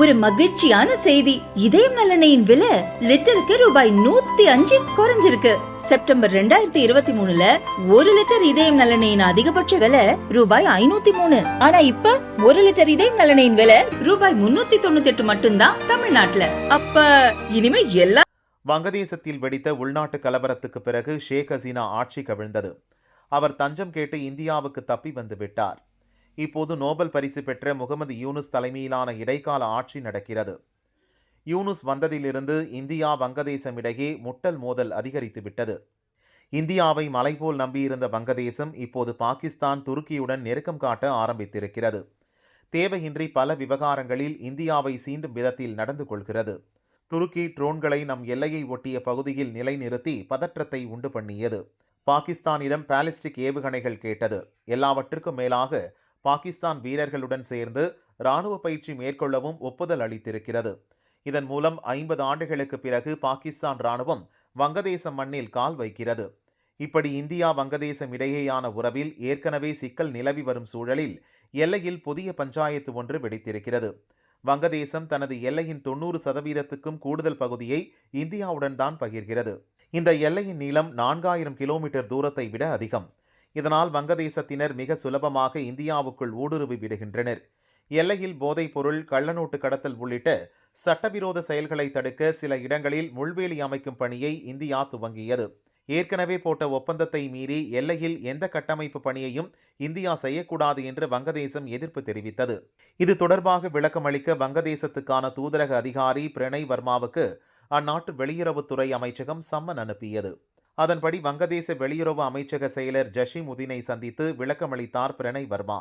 ஒரு மகிழ்ச்சியான செய்தி. இதயம் நல்லெண்ணெயின் விலை லிட்டருக்கு ரூபாய் நூத்தி அஞ்சு குறைஞ்சிருக்கு. செப்டம்பர் ரெண்டாயிரத்தி இருபத்தி மூணுல ஒரு லிட்டர் இதயம் நலனையின் அதிகபட்ச விலை ரூபாய் ஐநூத்தி மூணு. ஆனா இப்ப ஒரு லிட்டர் இதயம் நலனையின் விலை ரூபாய் முன்னூத்தி தொண்ணூத்தி எட்டு மட்டும்தான் தமிழ்நாட்டுல. அப்ப இனிமே எல்லா வங்கதேசத்தில் வெடித்த உள்நாட்டு கலவரத்துக்கு பிறகு ஷேக் ஹசீனா ஆட்சி கவிழ்ந்தது. அவர் தஞ்சம் கேட்டு இந்தியாவுக்கு தப்பி வந்து விட்டார். இப்போது நோபல் பரிசு பெற்ற முகமது யூனுஸ் தலைமையிலான இடைக்கால ஆட்சி நடக்கிறது. யூனுஸ் வந்ததிலிருந்து இந்தியா வங்கதேசம் இடையே முட்டல் மோதல் அதிகரித்துவிட்டது இந்தியாவை மலைபோல் நம்பியிருந்த வங்கதேசம் இப்போது பாகிஸ்தான் துருக்கியுடன் நெருக்கம் காட்ட ஆரம்பித்திருக்கிறது. தேவையின்றி பல விவகாரங்களில் இந்தியாவை சீண்டும் விதத்தில் நடந்து கொள்கிறது. துருக்கி ட்ரோன்களை நம் எல்லையை ஒட்டிய பகுதியில் நிலைநிறுத்தி பதற்றத்தை உண்டு பண்ணியது. பாகிஸ்தானிடம் பாலிஸ்டிக் ஏவுகணைகள் கேட்டது. எல்லாவற்றுக்கும் மேலாக பாகிஸ்தான் வீரர்களுடன் சேர்ந்து இராணுவ பயிற்சி மேற்கொள்ளவும் ஒப்புதல் அளித்திருக்கிறது. இதன் மூலம் ஐம்பது ஆண்டுகளுக்கு பிறகு பாகிஸ்தான் இராணுவம் வங்கதேசம் மண்ணில் கால் வைக்கிறது. இப்படி இந்தியா வங்கதேசம் இடையேயான உறவில் ஏற்கனவே சிக்கல் நிலவி வரும் சூழலில் எல்லையில் புதிய பஞ்சாயத்து ஒன்று வெடித்திருக்கிறது. வங்கதேசம் தனது எல்லையின் தொண்ணூறு சதவீதத்துக்கும் கூடுதல் பகுதியை இந்தியாவுடன் தான் பகிர்கிறது. இந்த எல்லையின் நீளம் நான்காயிரம் கிலோமீட்டர் தூரத்தை விட அதிகம். இதனால் வங்கதேசத்தினர் மிக சுலபமாக இந்தியாவுக்குள் ஊடுருவி விடுகின்றனர். எல்லையில் போதைப் பொருள் கள்ளநோட்டு கடத்தல் உள்ளிட்ட சட்டவிரோத செயல்களை தடுக்க சில இடங்களில் முள்வேலி அமைக்கும் பணியை இந்தியா துவங்கியது. ஏற்கனவே போட்ட ஒப்பந்தத்தை மீறி எல்லையில் எந்த கட்டமைப்பு பணியையும் இந்தியா செய்யக்கூடாது என்று வங்கதேசம் எதிர்ப்பு தெரிவித்தது. இது தொடர்பாக விளக்கமளிக்க வங்கதேசத்துக்கான தூதரக அதிகாரி பிரணய் வர்மாவுக்கு அந்நாட்டு வெளியுறவுத்துறை அமைச்சகம் சம்மன் அனுப்பியது. அதன்படி வங்கதேச வெளியுறவு அமைச்சக செயலர் ஜஷிமுதீனை சந்தித்து விளக்கமளித்தார் பிரணய் வர்மா.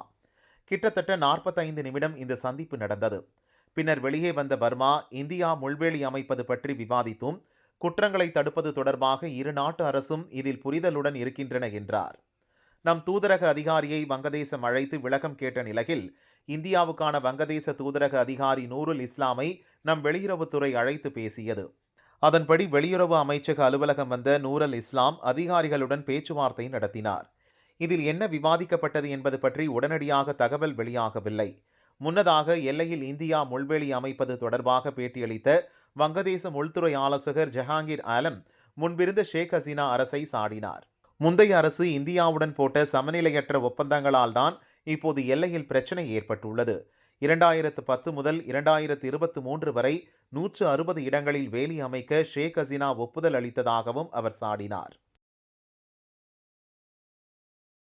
கிட்டத்தட்ட நாற்பத்தைந்து நிமிடம் இந்த சந்திப்பு நடந்தது. பின்னர் வெளியே வந்த வர்மா இந்தியா முள்வேலி அமைப்பது பற்றி விவாதித்தும் குற்றங்களை தடுப்பது தொடர்பாக இரு நாட்டு அரசும் இதில் புரிதலுடன் இருக்கின்றன என்றார். நம் தூதரக அதிகாரியை வங்கதேசம் அழைத்து விளக்கம் கேட்ட நிலையில் இந்தியாவுக்கான வங்கதேச தூதரக அதிகாரி நூருல் இஸ்லாமை நம் வெளியுறவுத்துறை அழைத்து பேசியது. அதன்படி வெளியுறவு அமைச்சக அலுவலகம் வந்த நூரல் இஸ்லாம் அதிகாரிகளுடன் பேச்சுவார்த்தை நடத்தினார். இதில் என்ன விவாதிக்கப்பட்டது என்பது பற்றி உடனடியாக தகவல் வெளியாகவில்லை. முன்னதாக எல்லையில் இந்தியா முள்வெளி அமைப்பது தொடர்பாக பேட்டியளித்த வங்கதேச உள்துறை ஆலோசகர் ஜஹாங்கீர் ஆலம் முன்பிருந்த ஷேக் ஹசீனா அரசை சாடினார். முந்தைய அரசு இந்தியாவுடன் போட்ட சமநிலையற்ற ஒப்பந்தங்களால் தான் இப்போது எல்லையில் பிரச்சனை ஏற்பட்டுள்ளது. இரண்டாயிரத்து பத்து முதல் இரண்டாயிரத்து இருபத்தி மூன்று வரை நூற்று அறுபது இடங்களில் வேலி அமைக்க ஷேக் ஹசீனா ஒப்புதல் அளித்ததாகவும் அவர் சாடினார்.